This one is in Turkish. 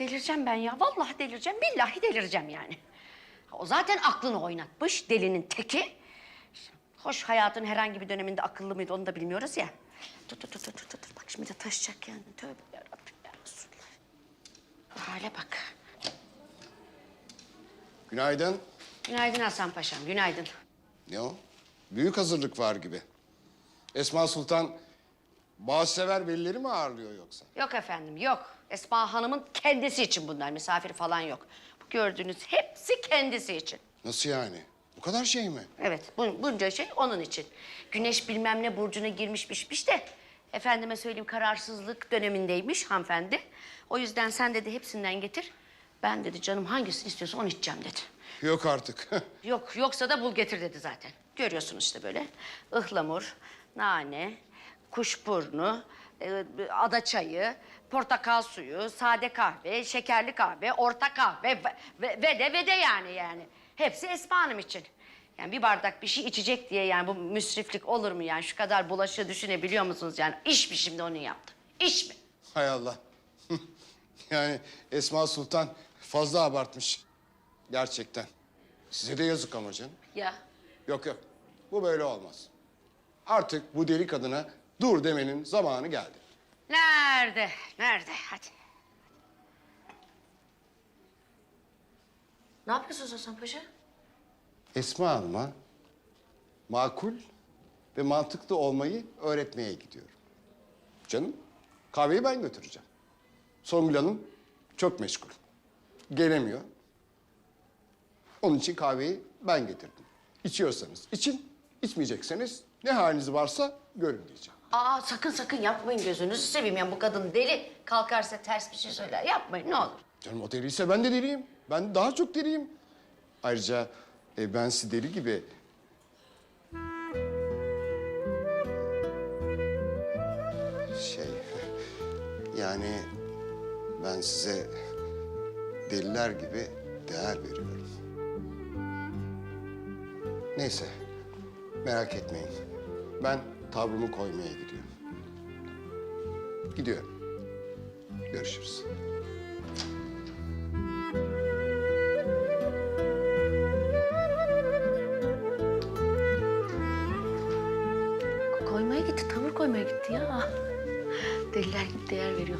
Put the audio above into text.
delireceğim ben ya. Vallahi delireceğim. Billahi delireceğim yani. O zaten aklını oynatmış delinin teki. Hoş hayatın herhangi bir döneminde akıllı mıydı onu da bilmiyoruz ya. Dur dur dur dur dur. dur. Bak şimdi de taşacak yani. Tövbe yarabbim ya Resulallah. Hale bak. Günaydın. Günaydın Hasan Paşam, günaydın. Ne o? Büyük hazırlık var gibi. Esma Sultan bağışsever velileri mi ağırlıyor yoksa? Yok efendim, yok. Esma Hanım'ın kendisi için bunlar, misafir falan yok. Bu gördüğünüz hepsi kendisi için. Nasıl yani? Bu kadar şey mi? Evet, bu, bunca şey onun için. Güneş bilmem ne burcuna girmişmişmiş de... ...efendime söyleyeyim kararsızlık dönemindeymiş hanımefendi. O yüzden sen dedi hepsinden getir. Ben dedi canım hangisini istiyorsa onu içeceğim dedi. Yok artık. Yok, yoksa da bul getir dedi zaten. Görüyorsunuz işte böyle. ıhlamur, nane, kuşburnu, e, ada çayı, portakal suyu, sade kahve, şekerli kahve, orta kahve ve, ve, ve de ve de yani yani. Hepsi Esma Hanım için. Yani bir bardak bir şey içecek diye yani bu müsriflik olur mu yani? Şu kadar bulaşığı düşünebiliyor musunuz yani? İş mi şimdi onun yaptı? İş mi? Hay Allah. yani Esma Sultan fazla abartmış. Gerçekten. Size de yazık ama canım. Ya Yok yok. Bu böyle olmaz. Artık bu deli kadına dur demenin zamanı geldi. nerede? Nerede? Hadi. Ne yapıyorsunuz Hasan Paşa? Esma Hanım'a makul ve mantıklı olmayı öğretmeye gidiyorum. Canım, kahveyi ben götüreceğim. Songül Hanım çok meşgul. Gelemiyor. Onun için kahveyi ben getirdim. İçiyorsanız için, içmeyecekseniz ne haliniz varsa görün diyeceğim. Aa sakın sakın yapmayın gözünüzü seveyim. Yani bu kadın deli. Kalkarsa ters bir şey söyler. Yapmayın ne olur. Canım o deliyse ben de deliyim. Ben daha çok deliyim. Ayrıca e, ben sizi deli gibi... Şey... Yani ben size deliler gibi değer veriyorum. Neyse, merak etmeyin. Ben tavrımı koymaya gidiyorum. Gidiyorum. Görüşürüz. Koymaya gitti, tavır koymaya gitti ya. Deliler gibi değer veriyor.